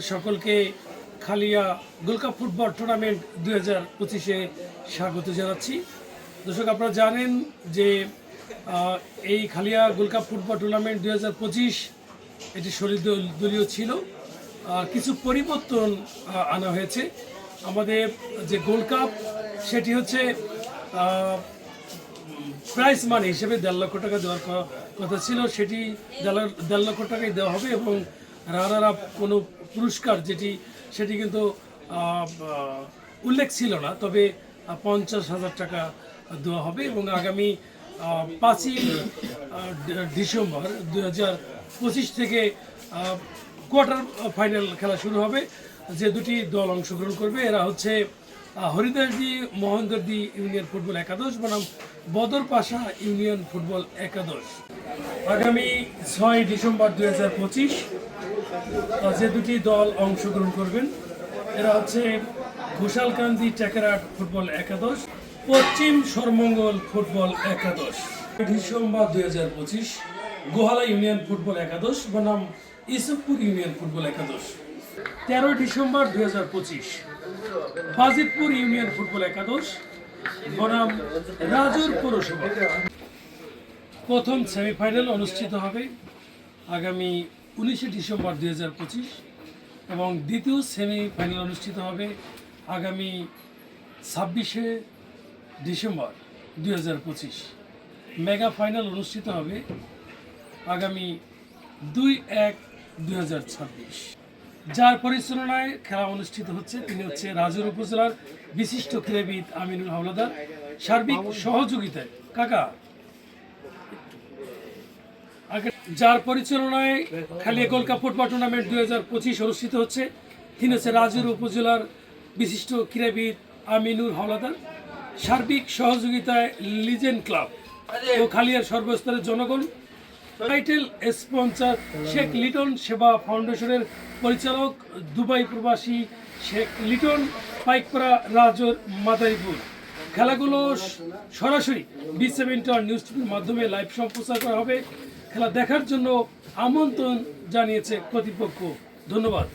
সকলকে Khalia gold cup football tournament দুই হাজার পঁচিশে স্বাগত জানাচ্ছি। দর্শক, আপনারা জানেন যে এই Khalia gold cup football tournament দুই হাজার পঁচিশ এটি শরীর দল- দলীয় ছিল। কিছু পরিবর্তন আনা হয়েছে। আমাদের যে গোল্ড কাপ সেটি হচ্ছে প্রাইস মানি হিসেবে দেড় লক্ষ টাকা দেওয়ার কথা ছিল। সেটি দেড় লক্ষ টাকাই দেওয়া হবে এবং রানার আপ কোনো পুরস্কার যেটি, সেটি কিন্তু উল্লেখ ছিল না, তবে পঞ্চাশ হাজার টাকা দেওয়া হবে এবং আগামী পাঁচই ডিসেম্বর দু হাজার পঁচিশ থেকে কোয়ার্টার ফাইনাল খেলা শুরু হবে। যে দুটি দল অংশগ্রহণ করবে, এরা হচ্ছে হরিদাসজি মোহনদর্দি ইউনিয়ন ফুটবল একাদশ বনাম বদর পাশা ইউনিয়ন ফুটবল একাদশ। আগামী ছয় ডিসেম্বর দুই হাজার পঁচিশ যে দুটি দল অংশগ্রহণ করবেন, এরা হচ্ছে ঘোষালকান্দি টেকেরাট ফুটবল একাদশ, পশ্চিম সরমঙ্গল ফুটবল একাদশ। ডিসেম্বর দুই হাজার পঁচিশ, গোহালা ইউনিয়ন ফুটবল একাদশ বনাম ইসবপুর ইউনিয়ন ফুটবল একাদশ। তেরো ডিসেম্বর দুই হাজার পঁচিশ বাজিতপুর ইউনিয়ন ফুটবল একাদশ বনাম রাজুর পৌরসভা। প্রথম সেমিফাইনাল অনুষ্ঠিত হবে আগামী উনিশে ডিসেম্বর দুই হাজার পঁচিশ এবং দ্বিতীয় সেমিফাইনাল অনুষ্ঠিত হবে আগামী ছাব্বিশে ডিসেম্বর দুই হাজার পঁচিশ। মেগা ফাইনাল অনুষ্ঠিত হবে আগামী দুই এক দুই যার পরিচালনায় খেলা অনুষ্ঠিত হচ্ছে, তিনি হচ্ছে রাজুর উপজেলার বিশিষ্ট ক্রীড়াবিদ আমিনুল হাওলাদার। সার্বিক সহযোগিতায়, কাকা যার পরিচালনায় Khalia gold cup football tournament দুই হাজার পঁচিশ অনুষ্ঠিত হচ্ছে, তিনি হচ্ছে রাজুর উপজেলার বিশিষ্ট ক্রীড়াবিদ আমিনুর হাওলাদার। সার্বিক সহযোগিতায় লিজেন্ড ক্লাব ও খালিয়ার সর্বস্তরের জনগণ। টাইটেল স্পন্সর শেখ লিটন সেবা ফাউন্ডেশনের পরিচালক দুবাই প্রবাসী শেখ লিটন, পাইকপাড়া রাজর মাদারীপুর। খেলাগুলো সরাসরি বি সেভেন্টার নিউজ টিভির মাধ্যমে লাইভ সম্প্রচার করা হবে। খেলা দেখার জন্য আমন্ত্রণ জানিয়েছে কর্তৃপক্ষ। ধন্যবাদ।